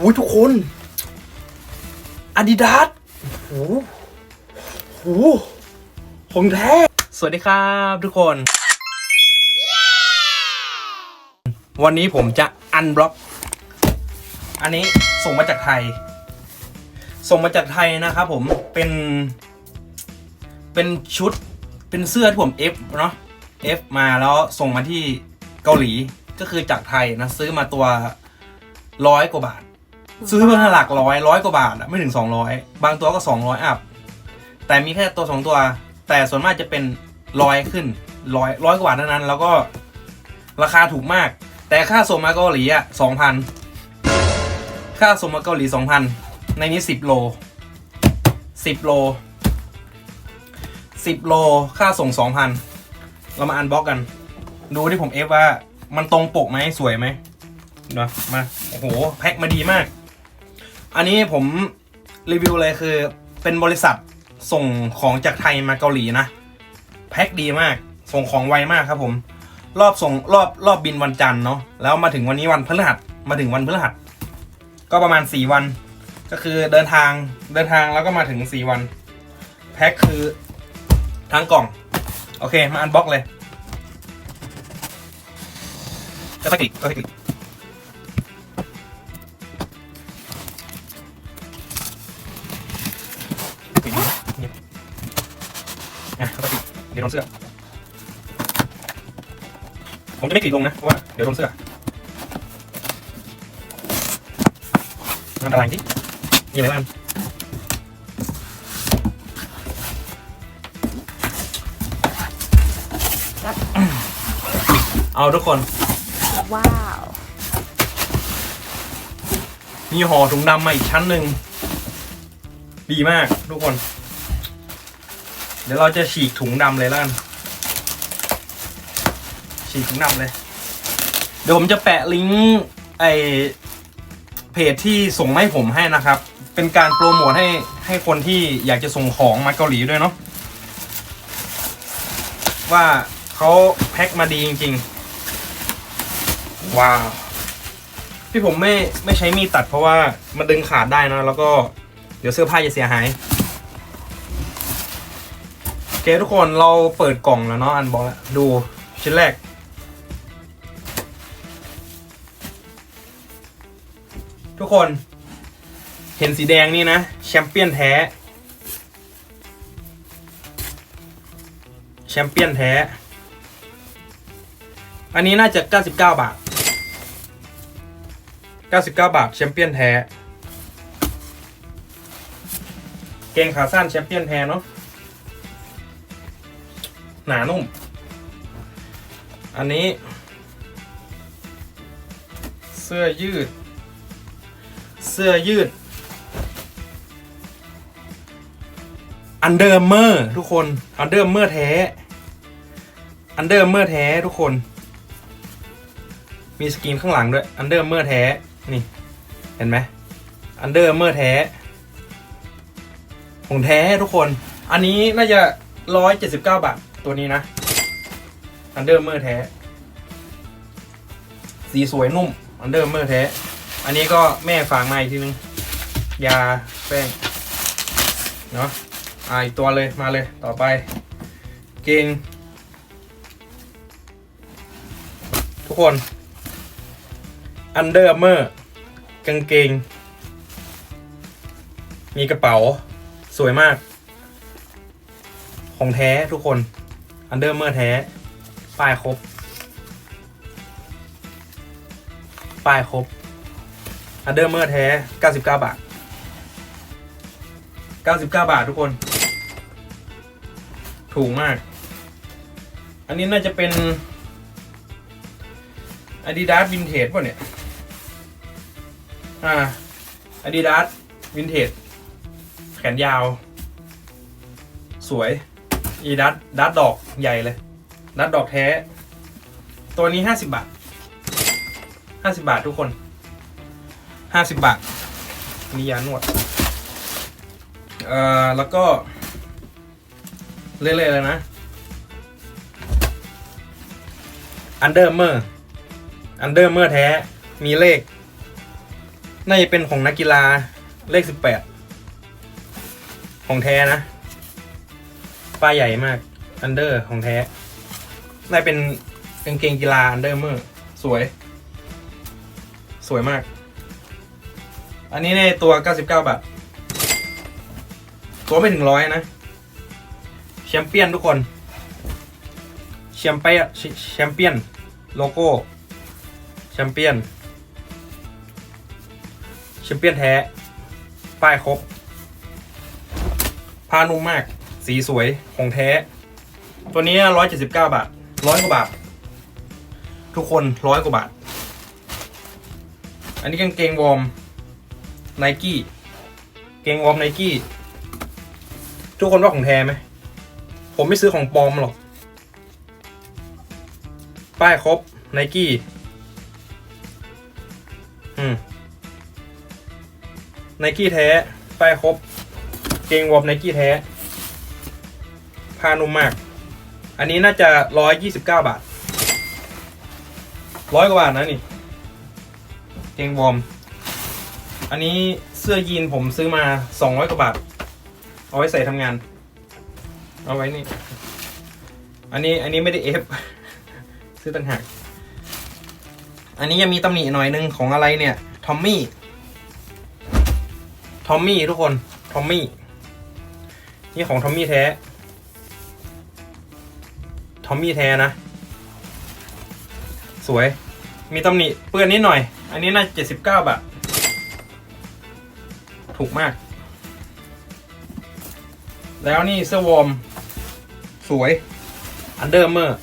หทุกคนอาดิดาสโอ้โหของแท้ สวัสดีครับทุกคน วันนี้ผมจะอันบล็อก อันนี้ส่งมาจากไทย ส่งมาจากไทยนะครับผม เป็น เป็นชุด เป็นเสื้อที่ผม F เนาะ F มาแล้วส่งมาที่เกาหลี ก็คือจากไทยนะ ซื้อมาตัวร้อยกว่าบาท ซื้อเพิ่งหลักร้อยร้อยกว่าบาทอะไม่ถึงสองร้อยบางตัวก็สองร้อยอัพ แต่มีแค่ตัวสองตัว แต่ส่วนมากจะเป็นร้อยขึ้นร้อยร้อยกว่าบาทเท่านั้น แล้วก็ราคาถูกมาก แต่ค่าส่งมาเกาหลีอะสองพันค่าส่งมาเกาหลีสองพันในนี้สิบโลสิบโลสิบโลค่าส่งสองพันเรามาอันบ็อกกัน ดูที่ผมเอฟว่ามันตรงปกไหมสวยไหมเนาะมา โอ้โห แพ็คมาดีมาก อันนี้ผมรีวิวเลยคือเป็นบริษัทส่งของจากไทยมาเกาหลีนะแพ็คดีมาก ส่งของไวมากครับผม รอบส่งรอบรอบบินวันจันทร์เนาะแล้วมาถึงวันนี้วันพฤหัสมาถึงวันพฤหัส ก็ประมาณสี่วัน ก็คือเดินทางเดินทางแล้วก็มาถึงสี่วัน แพ็คคือทั้งกล่อง โอเค มาอันบ็อกเลยก็ตะกิกก็ตะกิ เดี๋ยวโดนเสื้อ ผมจะไม่กรีดลงนะ เพราะว่าเดี๋ยวโดนเสื้อมันอันตรายจริงมีอะไรบ้างเอาทุกคน ว้าว มีห่อถุงดำมาอีกชั้นหนึ่ง ดีมากทุกคน เดี๋ยวเราจะฉีกถุงดำเลยล้วกันฉีกถุงดำเลย เดี๋ยวผมจะแปะลิงก์ไอเพจที่ส่งมาให้ผมให้นะครับ เป็นการโปรโมทให้ให้คนที่อยากจะส่งของมาเกาหลีด้วยเนาะว่าเขาแพ็คมาดีจริง ๆ ว้าว ที่ผมไม่ไม่ใช้มีดตัดเพราะว่ามันดึงขาดได้นะ แล้วก็เดี๋ยวเสื้อผ้าจะเสียหาย เคทุกคนเราเปิดกล่องแล้วเนาะอันบอกแล้วดูชิ้นแรก ทุกคน เห็นสีแดงนี่นะ แชมเปี้ยนแท้ แชมเปี้ยนแท้ อันนี้น่าจะ 99 บาท 99 บาท แชมเปี้ยนแท้ เกงขาสั้นแชมเปี้ยนแท้เนาะ หนานุ่ม อันนี้ เสื้อยืด เสื้อยืดอันเดอร์เมอร์ทุกคนอันเดอร์เมอร์แท้อันเดอร์เมอร์แท้ทุกคน มีสกรีนข้างหลังด้วยอันเดอร์เมอร์แท้นี่ เห็นไหมอันเดอร์เมอร์แท้ของแท้ทุกคน อันนี้น่าจะร้อยเจ็ดสิบเก้าบาท ตัวนี้นะอันเดอร์เมอร์แท้ สีสวยนุ่มอันเดอร์เมอร์แท้ อันนี้ก็แม่ฝากมาอีกทีนึง ยาแป้ง เนาะอ่าอีกตัวเลยมาเลยต่อไป เกง ทุกคนอันเดอร์เมอร์กางเกง มีกระเป๋า สวยมาก ของแท้ทุกคน อันเดอร์เมอร์แท้ป้ายครบป้ายครบอันเดอร์เมอร์แท้ 99 บาท 99 บาททุกคน ถูกมาก อันนี้น่าจะเป็น Adidas Vintage ป่ะเนี่ย อ่า Adidas Vintage แขนยาว สวย อีดัดดัดดอกใหญ่เลยดัดดอกแท้ ตัวนี้50บบาท50บาททุกคน50บาทมียานวดเอ่อแล้วก็ เรื่อยๆเลยนะอันเดอร์เมอร์อันเดอร์เมอร์แท้มีเลขน่าจะเป็นของนักกีฬาเลขสิบแปดของแท้นะ ป้ายใหญ่มากอันเดอร์ของแท้น่าจะเป็นกางเกงกีฬาอันเดอร์เมอร์สวย สวยมาก อันนี้ในตัว 99 บาท ตัวไม่ถึงร้อยนะแชมเปี้ยนทุกคนแชมเปี้ยนแชมเปี้ยนโลโก้แชมเปี้ยนแชมเปี้ยนแท้ ป้ายครบผ้านุ่มมาก สีสวยของแท้ ตัวนี้179บาทร้อยกว่าบาท ทุกคนร้อยกว่าบาท อันนี้กางเกงวอร์มไนกี้เกงวอร์มไนกี้ทุกคนว่าของแท้ไหม ผมไม่ซื้อของปลอมหรอก ป้ายครบไนกี้อืมไนกี้แท้ ป้ายครบ เกงวอร์มไนกี้แท้ ผ้านุ่มมาก อันนี้น่าจะร้อยยี่สิบเก้าบาทร้อยกว่าบาทนะนี่เกงวอร์ม อันนี้เสื้อยีนผมซื้อมาสองร้อยกว่าบาท เอาไว้ใส่ทำงาน เอาไว้นี่ อันนี้อันนี้ไม่ได้เอฟ ซื้อต่างหาก อันนี้ยังมีตำหนิหน่อยนึงของอะไรเนี่ย ทอมมี่ ทอมมี่ทุกคน ทอมมี่ นี่ของทอมมี่แท้ ทอมมี่แท้นะ สวย มีตำหนิเปื้อนนิดหน่อย อันนี้น่าเจ็ดสิบเก้าบาท ถูกมาก แล้วนี่เสื้อวอร์ม สวย อันเดอร์เมอร์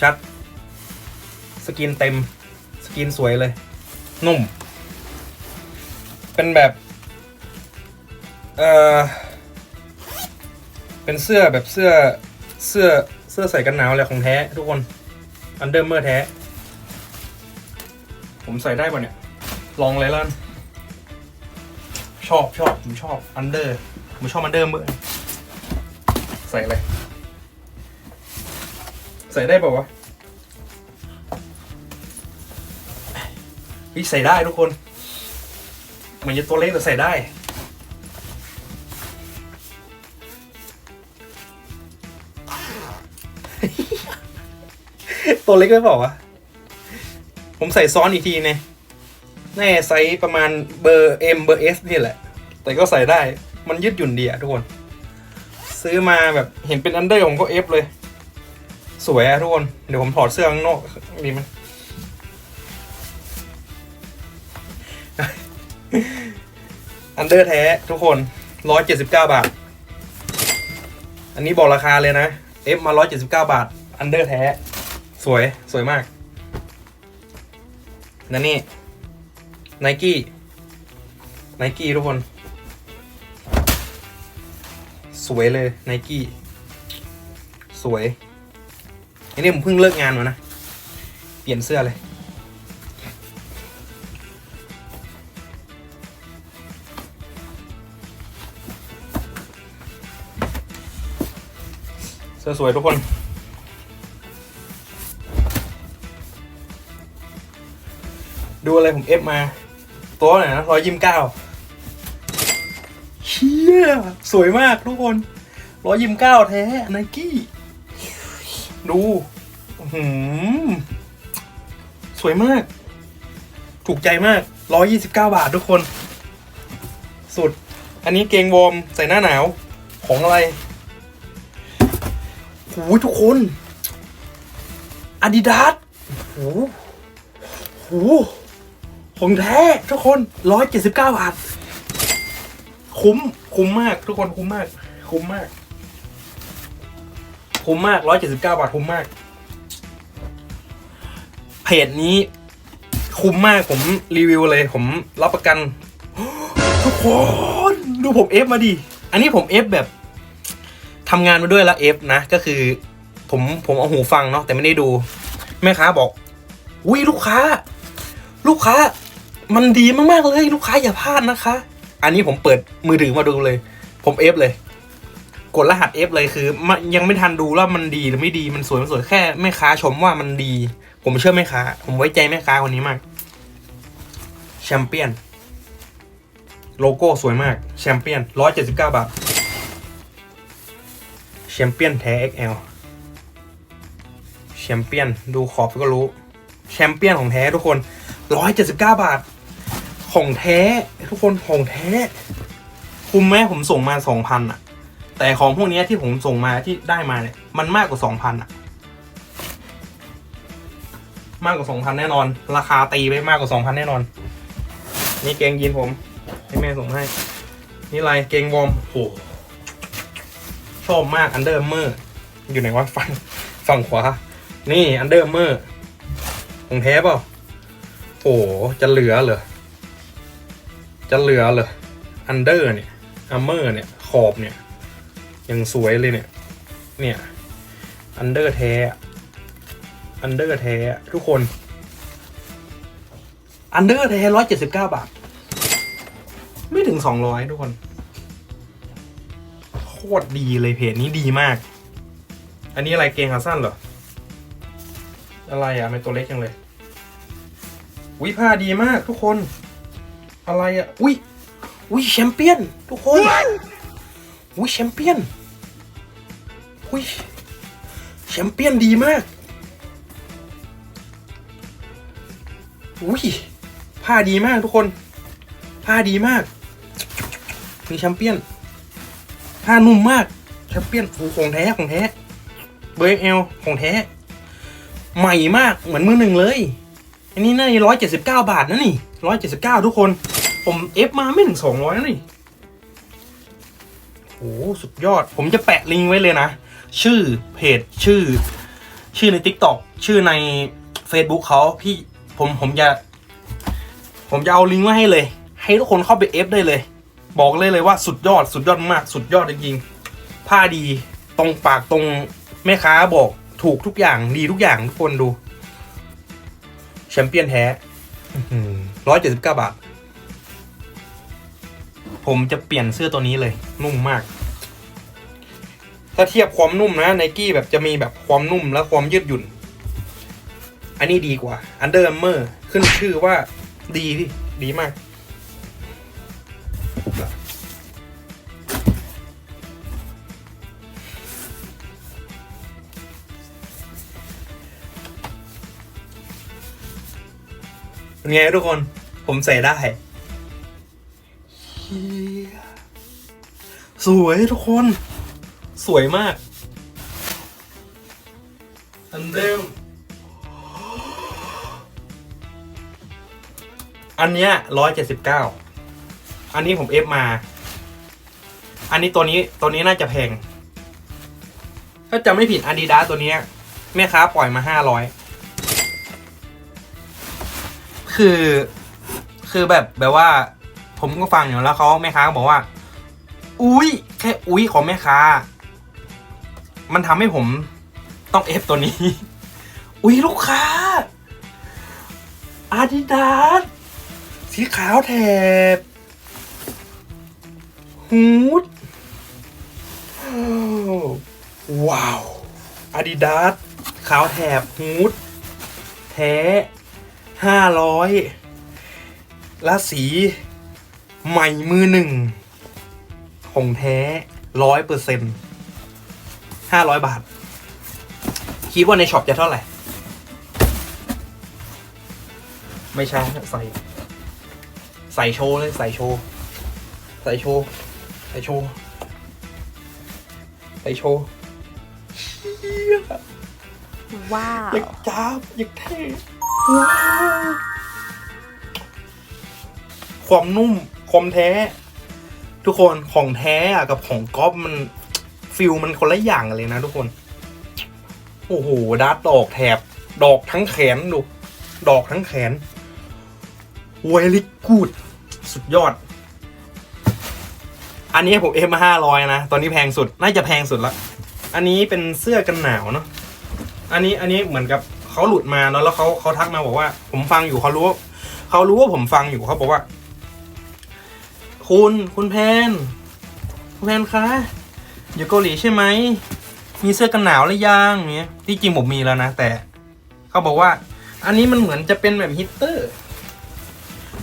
ชัด สกินเต็ม สกินสวยเลย นุ่ม เป็นแบบ เออเป็นเสื้อแบบเสื้อเสื้อ เสื้อใส่กันหนาวอะไรของแท้ ทุกคนอันเดอร์เมอร์แท้ ผมใส่ได้ป่ะเนี่ย ลองเลยล่ะชอบชอบผมชอบอันเดอร์ผมชอบอันเดอร์เมอร์ใส่เลยใส่ได้ป่าวะพี่ใส่ได้ทุกคน เหมือนจะตัวเล็กแต่ใส่ได้ ตัวเล็กไม่เปล่าวะผมใส่ซ้อนอีกทีเนี่ยแน่ไซส์ประมาณเบอร์ M เบอร์ S นี่แหละ แต่ก็ใส่ได้ มันยืดหยุ่นดีอะทุกคน ซื้อมาแบบเห็นเป็นอันเดอร์ผมก็เอฟเลย สวยอะทุกคน เดี๋ยวผมถอดเสื้อข้างนอกดีไหมอันเดอร์แท้ทุกคนร้อยเจ็ดสิบเก้าบาท อันนี้บอกราคาเลยนะเอฟมาร้อยเจ็ดสิบเก้าบาท อันเดอร์แท้ สวยสวยมากนั่นนี่ไนกี้ไนกี้ทุกคน สวยเลยไนกี้สวยอันนี้ผมเพิ่งเลิกงานมานะ เปลี่ยนเสื้อเลย เสื้อสวยทุกคน ดูอะไรผมเอฟมา ตัวไหนนะร้อยยิมเก้าเชี่ยสวยมากทุกคนร้อยยิมเก้าแท้ไนกี้ดูหืมสวยมาก ถูกใจมากร้อยยี่สิบเก้าบาททุกคน สุด อันนี้เกงวอร์มใส่หน้าหนาว ของอะไรโอ้ยทุกคนอาดิดาสโอ้โห ของแท้ทุกคนร้อยเจ็ดสิบเก้าบาท คุ้ม คุ้มมาก ทุกคนคุ้มมาก คุ้มมาก คุ้มมากร้อยเจ็ดสิบเก้าบาทคุ้มมาก เพจนี้ คุ้มมากผมรีวิวเลย ผมรับประกัน ทุกคน ดูผมเอฟมาดิ อันนี้ผมเอฟแบบทำงานมาด้วยแล้วเอฟนะ ก็คือ ผมผมเอาหูฟังเนาะแต่ไม่ได้ดู แม่ค้าบอกอุ้ยลูกค้า ลูกค้า มันดีมากๆเลยลูกค้าอย่าพลาดนะคะ อันนี้ผมเปิดมือถือมาดูเลย ผมเอฟเลย กดรหัสเอฟเลยคือมะยังไม่ทันดูว่ามันดีหรือไม่ดีมันสวยมันสวยแค่แม่ค้าชมว่ามันดี ผมเชื่อแม่ค้า ผมไว้ใจแม่ค้าคนนี้มาก แชมเปี้ยน โลโก้สวยมาก แชมเปี้ยนร้อยเจ็ดสิบเก้าบาท แชมเปี้ยนแท้ XL แชมเปี้ยนดูขอบก็รู้ แชมเปี้ยนของแท้ทุกคนร้อยเจ็ดสิบเก้าบาท ของแท้ ทุกคนของแท้ คุ้มไหมผมส่งมาสองพันอะแต่ของพวกนี้ที่ผมส่งมาที่ได้มาเนี่ย มันมากกว่าสองพันอะมากกว่าสองพันแน่นอน ราคาตีไปมากกว่าสองพันแน่นอน นี่เกงยีนผม ให้แม่ส่งให้ นี่ลายเกงวอร์มโหชอบมากอันเดอร์เมอร์อยู่ไหนวะฝั่งฝั่งขวา นี่อันเดอร์เมอร์ของแท้เปล่าโอ้จะเหลือเหรอ จะเหลือเหรออันเดอร์เนี่ยอัมเมอร์เนี่ยขอบเนี่ยยังสวยเลยเนี่ยเนี่ยอันเดอร์แท้อันเดอร์แท้ทุกคนอันเดอร์แท้ร้อยเจ็ดสิบเก้าบาท ไม่ถึงสองร้อยทุกคน โคตรดีเลยเพจนี้ดีมาก อันนี้อะไรเกงขาสั้นเหรอ อะไรอะเป็นตัวเล็กจังเลยวิผ้าดีมากทุกคน อะไรอะ อุ้ย อุ้ยแชมเปี้ยน ทุกคน อุ้ยแชมเปี้ยน อุ้ยแชมเปี้ยนดีมาก อุ้ยผ้าดีมากทุกคน ผ้าดีมากมีแชมเปี้ยน ผ้านุ่มมาก แชมเปี้ยนฟูของแท้ของแท้เบอร์เอลของแท้ ใหม่มากเหมือนมือหนึ่งเลย อันนี้น่าจะร้อยเจ็ดสิบเก้าบาทนะนี่ ร้อยเจ็ดสิบเก้าทุกคน ผมเอฟมาไม่ถึงสองร้อยนะนี่โอ้สุดยอด ผมจะแปะลิงก์ไว้เลยนะ ชื่อเพจชื่อ ชื่อใน t ิ k t o k ชื่อใน Facebook เขาพี่ผมผมจะ ผมจะเอาลิงก์ไว้ให้เลย ให้ทุกคนเข้าไปเอฟได้เลย บอกเลยเลยว่าสุดยอดสุดยอดมาก สุดยอดจริงๆผ้าดีตรงปากตรงแม่ค้าบอกถูกทุกอย่างดีทุกอย่างทุกคนดูแชมเปี้ยนแท้ ร้อยเจ็ดสิบเก้าบาท ผมจะเปลี่ยนเสื้อตัวนี้เลย นุ่มมาก ถ้าเทียบความนุ่มนะไนกี้แบบจะมีแบบความนุ่มและความยืดหยุ่น อันนี้ดีกว่า Under Armour ขึ้นชื่อว่าดีดิดีมาก ไงทุกคนผมใส่ได้ สวยทุกคน สวยมากอันเดิมอันเนี้ยร้อยเจ็ดสิบเก้า อันนี้ผมเอฟมา อันนี้ตัวนี้ตัวนี้น่าจะแพง ถ้าจำไม่ผิดอาดิดาตัวเนี้ยแม่ค้าปล่อยมาห้าร้อย คือ คือแบบแบบว่า ผมก็ฟังอยู่แล้วเขาแม่ค้าก็บอกว่า อุ้ยแค่อุ้ยของแม่ค้า มันทำให้ผมต้องเอฟตัวนี้ อุ้ยลูกค้า อาดิดาสสีขาวแถบฮูดว้าวอาดิดาสขาวแถบฮูดแท้ ห้าร้อยและสีใหม่มือหนึ่งของแท้ร้อยเปอร์เซ็นห้าร้อยบาท คิดว่าในช็อปจะเท่าไหร่ ไม่ใช่ใส่ ใส่โชว์เลย ใส่โชว์ ใส่โชว์ ใส่โชว์ ใส่โชว์เชี่ยว้าอยากวจ้าบอยากเท่ว้าว ความนุ่มความแท้ ทุกคนของแท้อะกับของก๊อฟมันฟิลมันคนละอย่างเลยนะทุกคน โอ้โหดัดดอกแถบ ดอกทั้งแขนดู ดอกทั้งแขนเวลิกูด สุดยอด อันนี้ผมเอมาห้าร้อยนะ ตอนนี้แพงสุด น่าจะแพงสุดละ อันนี้เป็นเสื้อกันหนาวเนาะ อันนี้อันนี้เหมือนกับ เขาหลุดมาเนอะแล้วเขาเขาทักมาบอกว่า ผมฟังอยู่เขารู้เขารู้ว่าผมฟังอยู่เขาบอกว่า คุณคุณแพนคุณแพนคะอยู่เกาหลีใช่ไหมมีเสื้อกันหนาวหรือยังเนี้ยที่จริงผมมีแล้วนะ แต่เขาบอกว่า อันนี้มันเหมือนจะเป็นแบบฮิตเตอร์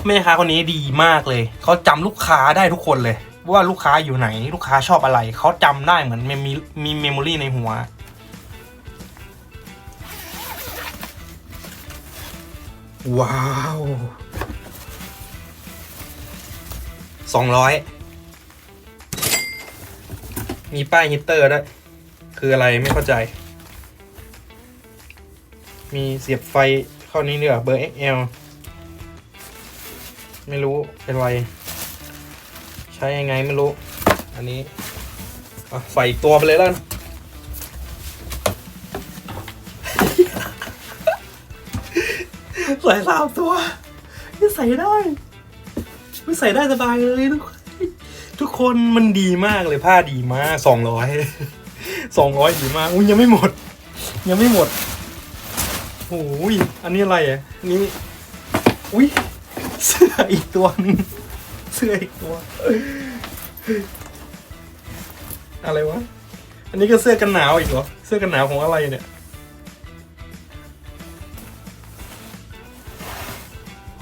แม่ค้าคนนี้ดีมากเลยเขาจำลูกค้าได้ทุกคนเลยว่าลูกค้าอยู่ไหน ลูกค้าชอบอะไรเขาจำได้เหมือนมีมีเมมโมรี่ในหัว ว้าวสองร้อยมีป้ายฮิตเตอร์ด้วย คืออะไรไม่เข้าใจ มีเสียบไฟเข้านี้เนีกว่ยเบอร์ XL ไม่รู้เป็นไร ใช้ยังไงไม่รู้ อันนี้อะใส่อีกตัวไปเลยแล้ว กันใส่สามตัวไม่ใส่ได้ไม่ใส่ได้สบายเลยทุกคนทุกคนมันดีมากเลยผ้าดีมากสองร้อยสองร้อยดีมากอุ้ยยังไม่หมด ยังไม่หมดโอ้ยอันนี้อะไรอะอันนี้อุ้ยเสื้ออีกตัวหนึงเสื้ออีกตัว อะไรวะ อันนี้ก็เสื้อกันหนาวอีกเหรอ เสื้อกันหนาวของอะไรเนี่ย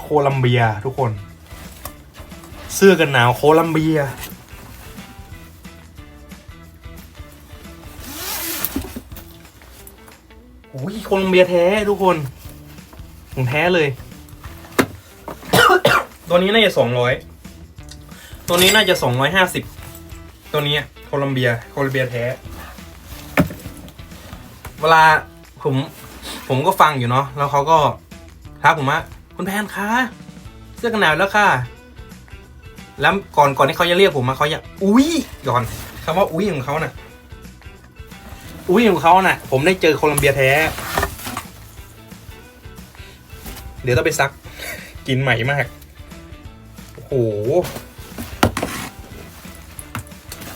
โคลัมเบียทุกคน เสื้อกันหนาวโคลัมเบีย โอ้ยโคลัมเบียแท้ทุกคนของแท้เลย ตัวนี้น่าจะสองร้อย ตัวนี้น่าจะสองร้อยห้าสิบ ตัวนี้โคลัมเบีย โคลัมเบียแท้ เวลาผมผมก็ฟังอยู่เนาะ แล้วเขาก็ทักผมว่า คุณแพนคะเสื้อกันหนาวแล้วค่ะ แล้วก่อนก่อนที่เขาจะเรียกผมมาเขาอยากอุ้ยก่อนคำว่าอุ้ยของเขาน่ะ อุ้ยของเขาน่ะ ผมได้เจอโคลัมเบียแท้ เดี๋ยวต้องไปซัก กินใหม่มากโอ้โห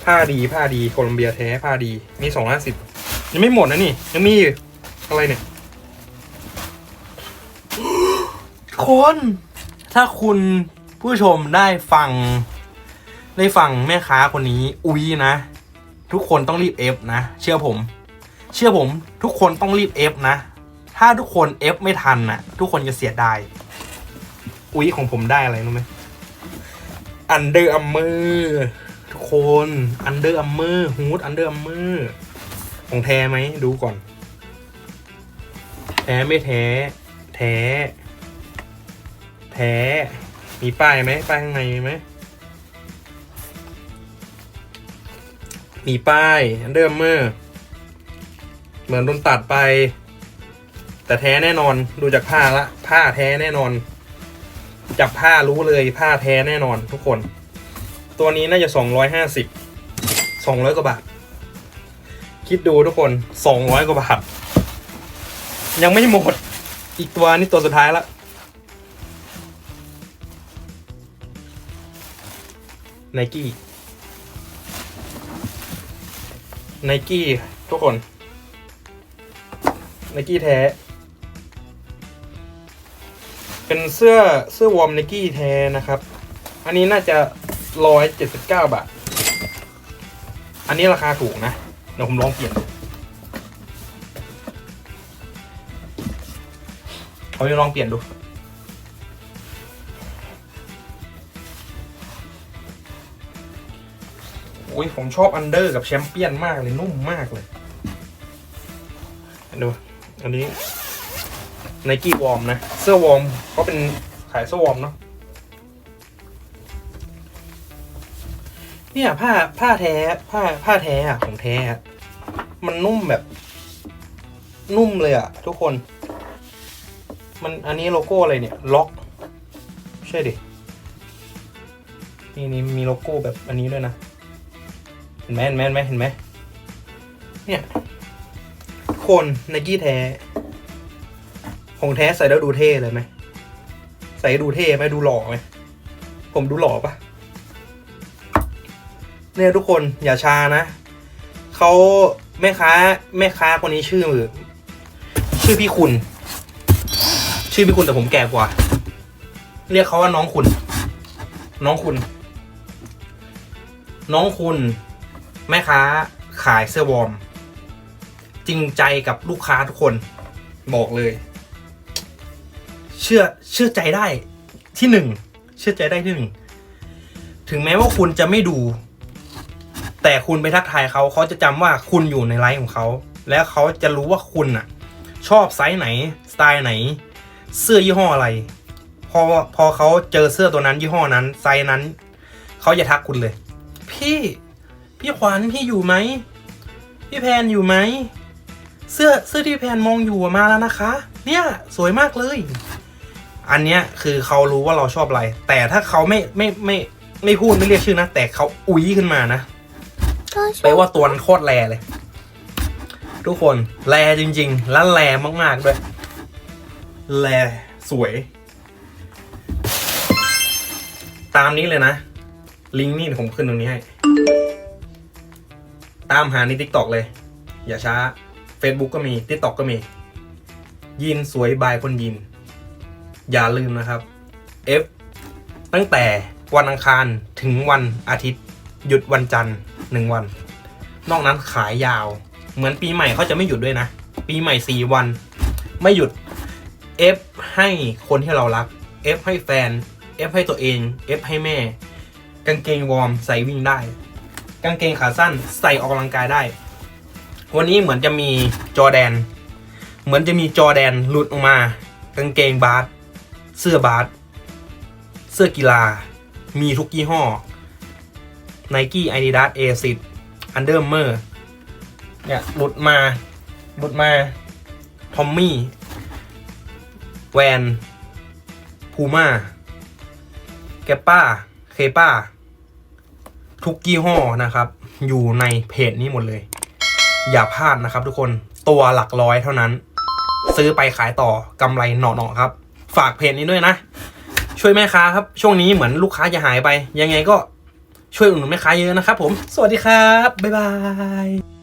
ผ้าดีผ้าดีโคลัมเบียแท้ผ้าดีมีสองห้าสิบยังไม่หมดนะนี่ยังมีอะไรเนี่ย คนถ้าคุณผู้ชมได้ฟัง ได้ฟังแม่ค้าคนนี้ อุ้ยนะ ทุกคนต้องรีบเอฟนะ เชื่อผม เชื่อผม ทุกคนต้องรีบเอฟนะ ถ้าทุกคนเอฟไม่ทันน่ะ ทุกคนจะเสียดายอุ้ยของผมได้อะไรรู้ไหมอันเดอร์อัมเมอร์ทุกคนอันเดอร์อัมเมอร์ฮูดอันเดอร์อัมเมอร์ของแท้ไหมดูก่อน แท้ไม่แท้ แท้ ท้ มีป้ายไหมป้ายข้างในมีไหม มีป้ายอันเดอร์เมอร์ เหมือนโดนตัดไป แต่แท้แน่นอน ดูจากผ้าละ ผ้าแท้แน่นอนจากผ้ารู้เลยผ้าแท้แน่นอนทุกคน ตัวนี้น่าจะสองร้อยห้าสิบสองร้อยกว่าบาท คิดดูทุกคนสองร้อยกว่าบาท ยังไม่หมด อีกตัวนี่ตัวสุดท้ายละ ไนกี้ไนกี้ทุกคนไนกี้แท้ เป็นเสื้อเสื้อวอร์มไนกี้แท้นะครับ อันนี้น่าจะร้อยเจ็ดสิบเก้าบาท อันนี้ราคาถูกนะ เดี๋ยวผมลองเปลี่ยนดูผมจะลองเปลี่ยนดู อุ้ยผมชอบอันเดอร์กับแชมเปี้ยนมากเลยนุ่มมากเลยดูอันนี้ไนกี้วอร์มนะ เสื้อวอร์มเขาเป็นขายเสื้อวอร์มเนาะเนี่ยผ้าผ้าแท้ผ้าผ้าแท้อะของแท้มันนุ่มแบบ นุ่มเลยอะทุกคน มันอันนี้โลโก้อะไรเนี่ย ล็อกใช่ดินี่นี่มีโลโก้แบบอันนี้ด้วยนะ ห็นไหมเห็นไหมเห็นไหมเห็นไหมเนี่ยคนไนกี้แท้ของแท้ใส่แล้วดูเท่เลยไหมใส่ดูเท่ไหมดูหล่อไหมผมดูหล่อปะเนี่ยทุกคนอย่าชานะเขาแม่ค้าแม่ค้าคนนี้ชื่อชื่อพี่คุณ ชื่อพี่คุณแต่ผมแก่กว่า เรียกเขาว่าน้องคุณ น้องคุณ น้องคุณ แม่ค้าขายเสื้อวอร์ม จริงใจกับลูกค้าทุกคนบอกเลย เชื่อเชื่อใจได้ที่หนึ่งเชื่อใจได้ที่หนึ่งถึงแม้ว่าคุณจะไม่ดู แต่คุณไปทักทายเขาเขาจะจำว่าคุณอยู่ในไลฟ์ของเขา แล้วเขาจะรู้ว่าคุณอะ ชอบไซส์ไหนสไตล์ไหน เสื้อยี่ห้ออะไร พอพอเขาเจอเสื้อตัวนั้นยี่ห้อนั้นไซส์นั้น เขาจะทักคุณเลย พี่ พี่ขวัญพี่อยู่ไหม พี่แพนอยู่ไหม เสื้อเสื้อที่พี่แพนมองอยู่อะมาแล้วนะคะ เนี่ยสวยมากเลย อันเนี้ยคือเขารู้ว่าเราชอบอะไร แต่ถ้าเขาไม่ไม่ไม่ไม่พูดไม่เรียกชื่อนะ แต่เขาอุ้ยขึ้นมานะก็ชแปลอบว่าตัวนั้นโคตรแรเลย ทุกคนแรจริง ๆ และแรมากๆด้วยแรสวย ตามนี้เลยนะ ลิงก์นี่ผมขึ้นตรงนี้ให้ ตามหาใน t ิ k t o k เลย อย่าช้า Facebook ก็มี TikTok ก็มี ยินสวยบายคนยิน อย่าลืมนะครับ F ตั้งแต่วันอังคารถึงวันอาทิตย์ หยุดวันจันทร์หนึ่งวัน นอกนั้นขายยาว เหมือนปีใหม่เขาจะไม่หยุดด้วยนะ ปีใหม่สี่วัน ไม่หยุด F ให้คนที่เรารัก F ให้แฟน F ให้ตัวเอง F ให้แม่ กางเกงวอร์มใส่วิ่งได้ กางเกงขาสั้นใส่ออกกำลังกายได้ วันนี้เหมือนจะมีจอแดน เหมือนจะมีจอแดนหลุดออกมา กางเกงบาสเสื้อบาสเสื้อกีฬา มีทุกยี่ห้อ Nike Adidas a s i c Under Armour เนี่ยหลุดมาหลุดมาทอมมี่แวนพูม่าแกป้าเคป้า ทุกยี่ห้อนะครับ อยู่ในเพจนี้หมดเลย อย่าพลาดนะครับ ทุกคนตัวหลักร้อยเท่านั้น ซื้อไปขายต่อกำไรหน่อๆครับ ฝากเพจนี้ด้วยนะ ช่วยแม่ค้าครับ ช่วงนี้เหมือนลูกค้าจะหายไป ยังไงก็ช่วยอุดหนุนแม่ค้าเยอะนะครับผม สวัสดีครับ บ๊ายบาย